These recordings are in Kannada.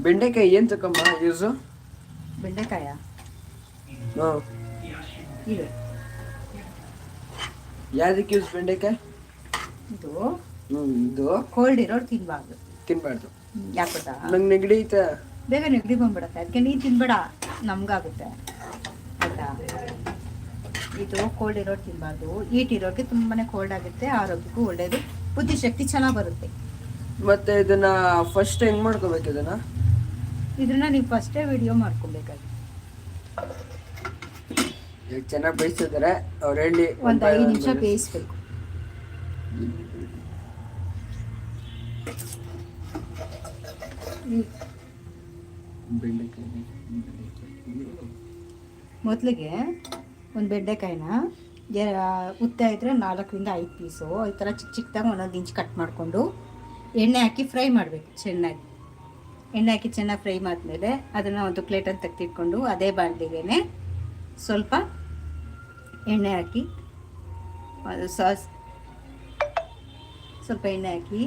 ಬೆಂಡೆಕಾಯಿ ಏನ್ ತಕ್ಕಮ್ಮ ಯೂಸು? ಬೆಂಡೆಕಾಯ. ಹಾಂ. ಇದು. ಯಾವ್ದಕ್ಕೆ ಯೂಸ್ ಬೆಂಡೆಕಾಯಿ? ಇದು ಹ್ಞೂ ಇದು ಕೋಲ್ಡ್ ಇರೋರು ತಿನ್ಬಾರ್ದು. ತಿನ್ಬಾರ್ದು. ಯಾಕೆ ಗೊತ್ತಾ? ನಂಗೆ ನೆಗಡಿ ಐತೆ. ಬೇಗ ನೆಗಡಿ ಬಂದ್ಬಿಡತ್ತೆ. ಅದಕ್ಕೆ ನೀನು ತಿನ್ಬೇಡ. ನಮ್ಗಾಗುತ್ತೆ. ಆಯ್ತಾ ಇದು ಕೋಲ್ಡ್ ಇರೋರು ತಿನ್ಬಾರ್ದು. ಈಟ್ ಇರೋರಿಗೆ ತುಂಬಾನೇ ಕೋಲ್ಡ್ ಆಗುತ್ತೆ. ಆರೋಗ್ಯಕ್ಕೂ ಒಳ್ಳೇದು. ಬುದ್ಧಿಶಕ್ತಿ ಚೆನ್ನಾಗಿ ಬರುತ್ತೆ. ಮತ್ತೆ ಇದನ್ನ ಫಸ್ಟ್ ಹೆಂಗ್ ಮಾಡ್ಕೋಬೇಕು ಇದನ್ನ? ಇದನ್ನ ನೀವು ಫಸ್ಟೇ ವಿಡಿಯೋ ಮಾಡ್ಕೊಬೇಕಾಗಿ ಚೆನ್ನಾಗಿ ಬೇಯಿಸಿದ್ರೆ ಅವ್ರು ಹೇಳಿ ಒಂದು ಐದು ನಿಮಿಷ ಬೇಯಿಸ್ಬೇಕು. ಮೊದಲಿಗೆ ಒಂದು ಬೆಂಡೆಕಾಯಿನ ಉತ್ತ ಇದ್ರೆ ನಾಲ್ಕರಿಂದ ಐದು ಪೀಸು ಈ ಥರ ಚಿಕ್ಕ ಚಿಕ್ಕದಾಗಿ ಒಂದೊಂದು ಇಂಚ್ ಕಟ್ ಮಾಡಿಕೊಂಡು ಎಣ್ಣೆ ಹಾಕಿ ಫ್ರೈ ಮಾಡಬೇಕು ಚೆನ್ನಾಗಿ. ಎಣ್ಣೆ ಹಾಕಿ ಚೆನ್ನಾಗಿ ಫ್ರೈ ಮಾಡಿದ್ಮೇಲೆ ಅದನ್ನು ಒಂದು ಪ್ಲೇಟಲ್ಲಿ ತೆಗೆದಿಟ್ಕೊಂಡು ಅದೇ ಬಾಣಲಿಗೆ ಸ್ವಲ್ಪ ಎಣ್ಣೆ ಹಾಕಿ ಸಾಸ್ ಸ್ವಲ್ಪ ಎಣ್ಣೆ ಹಾಕಿ,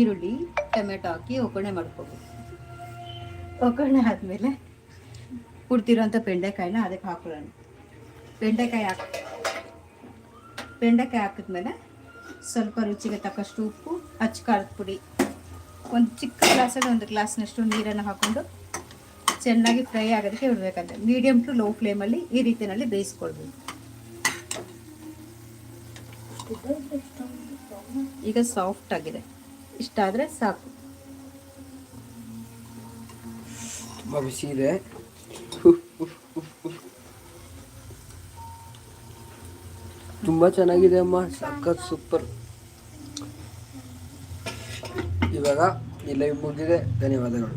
ಈರುಳ್ಳಿ, ಟೊಮೆಟೊ ಹಾಕಿ ಒಗ್ಗರಣೆ ಮಾಡ್ಕೋಬೇಕು. ಒಗ್ಗರಣೆ ಆದಮೇಲೆ ಕುಡ್ತಿರೋಂಥ ಬೆಂಡೆಕಾಯಿನ ಅದಕ್ಕೆ ಹಾಕೊಳ್ಳೋಣ. ಬೆಂಡೆಕಾಯಿ ಹಾಕಿ, ಬೆಂಡೆಕಾಯಿ ಹಾಕಿದ್ಮೇಲೆ ಸ್ವಲ್ಪ ರುಚಿಗೆ ತಕ್ಕಷ್ಟು ಉಪ್ಪು, ಅಚ್ಚ ಖಾರದ ಪುಡಿ. ಒಂದು ಚಿಕ್ಕ ಗ್ಲಾಸಲ್ಲಿ ಒಂದು ಗ್ಲಾಸ್ನಷ್ಟು ನೀರನ್ನು ಹಾಕ್ಕೊಂಡು ಚೆನ್ನಾಗಿ ಫ್ರೈ ಆಗೋದಕ್ಕೆ ಇಡಬೇಕಂತೆ. ಮೀಡಿಯಮ್ ಟು ಲೋ ಫ್ಲೇಮಲ್ಲಿ ಈ ರೀತಿಯಲ್ಲಿ ಬೇಯಿಸ್ಕೊಳ್ಬೇಕು ಈಗ ಸಾಫ್ಟ್ ಆಗಿದೆ. ಇಷ್ಟಾದರೆ ಸಾಕು. ಬಿಸಿ ಇದೆ. ತುಂಬ ಚೆನ್ನಾಗಿದೆ ಅಮ್ಮ. ಸಾಕತ್ ಸೂಪರ್ ಇವಾಗ ಈ ಲೈವ್ ಮುಗಿದಿದೆ. ಧನ್ಯವಾದಗಳು.